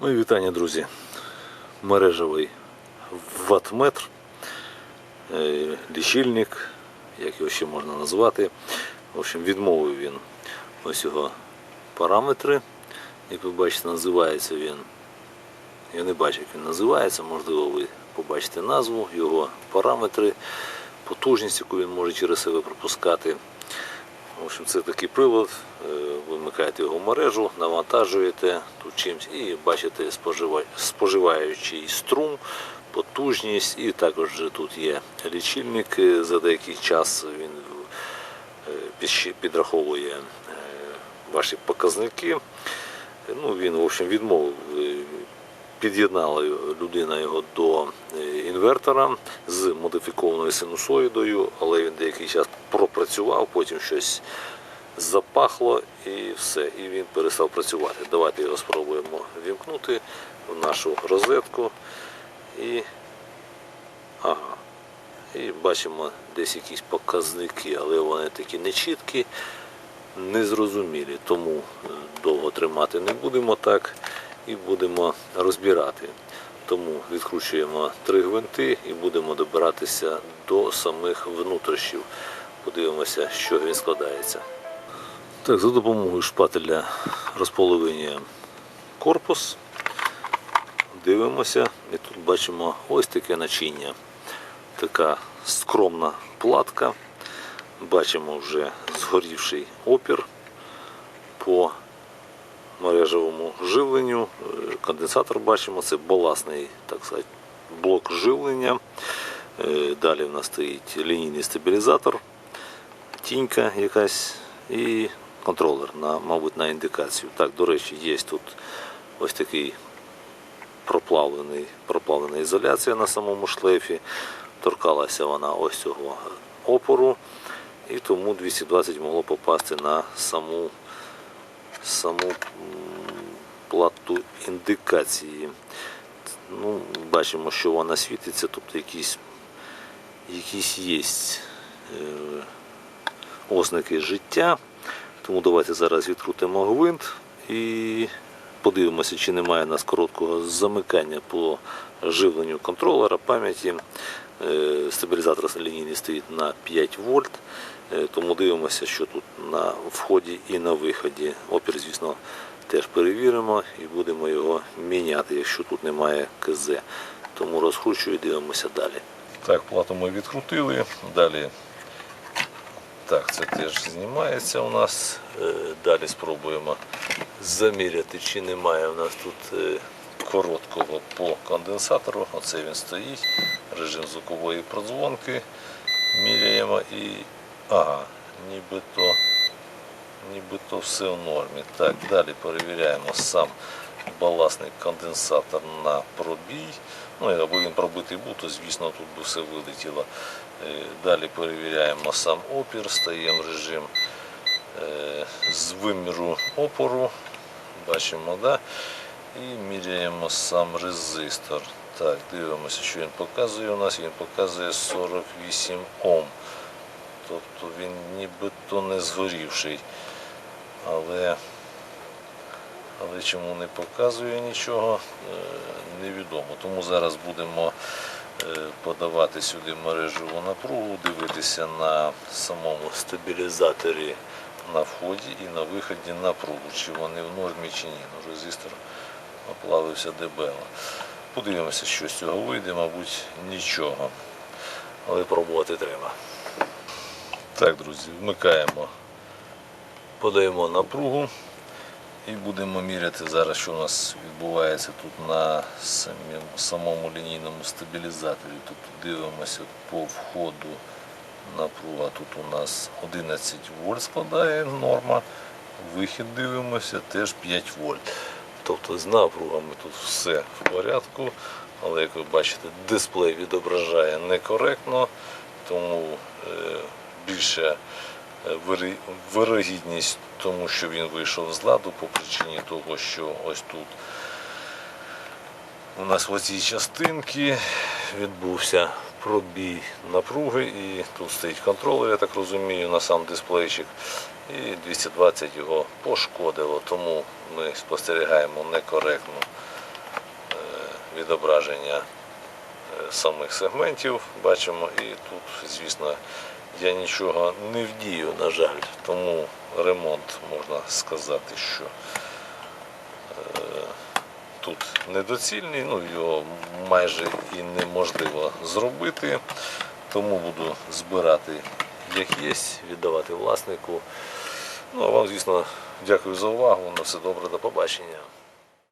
Мої вітання, друзі. Мережевий ватметр, е, лічильник, як його ще можна назвати. В общем, відмовив він ось його параметри. Як ви бачите, називається він. Я не бачу, як він називається, можливо, ви побачите назву, його параметри, потужність, яку він може через себе пропускати. В общем, це такий прилад, е, вимикаєте його в мережу, навантажуєте тут чимось і бачите споживаючий струм, потужність, і також тут є лічильник. е, За деякий час він е, підраховує ваші показники. Ну, він, в общем, відмовив. Під'єднала людина його до е, інвертора з модифікованою синусоїдою, але він деякий час пропрацював, потім щось запахло і все, і він перестав працювати. Давайте його спробуємо вімкнути в нашу розетку. І, ага, і бачимо десь якісь показники, але вони такі нечіткі, незрозумілі. Тому е, довго тримати не будемо так і будемо розбирати. Тому відкручуємо три гвинти і будемо добиратися до самих внутрішнів. Подивимося, чого він складається. Так, за допомогою шпателя розполовинюємо корпус. Дивимося, і тут бачимо ось таке начиння. Така скромна платка. Бачимо вже згорівший опір по мережевому живленню. Е, Конденсатор бачимо, це баласний так сказати, блок живлення. Е, Далі в нас стоїть лінійний стабілізатор, тінька якась і контролер, на, мабуть, на індикацію. Так, до речі, є тут ось такий проплавлений, проплавлена ізоляція на самому шлейфі. Торкалася вона ось цього опору, і тому 220 могло попасти на саму саму плату індикації. Ну, бачимо, що вона світиться, тобто якісь, якісь є е, ознаки життя. Тому давайте зараз відкрутимо гвинт і подивимося, чи немає у нас короткого замикання по живленню контролера пам'яті. Е, Стабілізатор лінійний стоїть на 5 вольт, е, тому дивимося, що тут на вході і на виході. Опір, звісно, теж перевіримо і будемо його міняти, якщо тут немає КЗ. Тому розкручую і дивимося далі. Так, плату ми відкрутили. Далі так, це теж знімається у нас. Е, Далі спробуємо заміряти, чи немає у нас тут короткого по конденсатору. Оце він стоїть. Режим звукової продзвонки. Міряємо і. Ага, нібито, нібито все в нормі. Так, далі перевіряємо сам баласний конденсатор на пробій. Ну, або він пробитий був, то звісно тут би все вилетіло. Е, Далі перевіряємо сам опір, стаємо режим е, з виміру опору. Бачимо, да? І міряємо сам резистор. Так, дивимося, що він показує у нас. Він показує 48 Ом. Тобто він нібито не згорівший. Але але чому не показує нічого, е, невідомо. Тому зараз будемо е, подавати сюди мережеву напругу, дивитися на самому стабілізаторі на вході і на виході напругу, чи вони в нормі чи ні. Ну, резистор оплавився дебело. Подивимося, що з цього вийде, мабуть, нічого. Але пробувати треба. Так, друзі, вмикаємо, подаємо напругу. І будемо міряти зараз, що у нас відбувається тут на самому лінійному стабілізаторі. Тут дивимося по входу напруга. Тут у нас 11 вольт складає норма. Вихід дивимося теж 5 вольт. Тобто з напругами тут все в порядку, але як ви бачите, дисплей відображає некоректно, тому е, більше е, вирогідність тому, що він вийшов з ладу по причині того, що ось тут у нас в цій частинці відбувся пробій напруги і тут стоїть контролер, я так розумію, на сам дисплейчик. І 220 його пошкодило, тому ми спостерігаємо некоректну відображення е, самих сегментів бачимо. І тут, звісно, я нічого не вдію, на жаль, тому ремонт можна сказати, що е, тут недоцільний, ну його майже і неможливо зробити. Тому буду збирати як є, віддавати власнику. Ну а вам, звісно, дякую за увагу. На все добре, до побачення.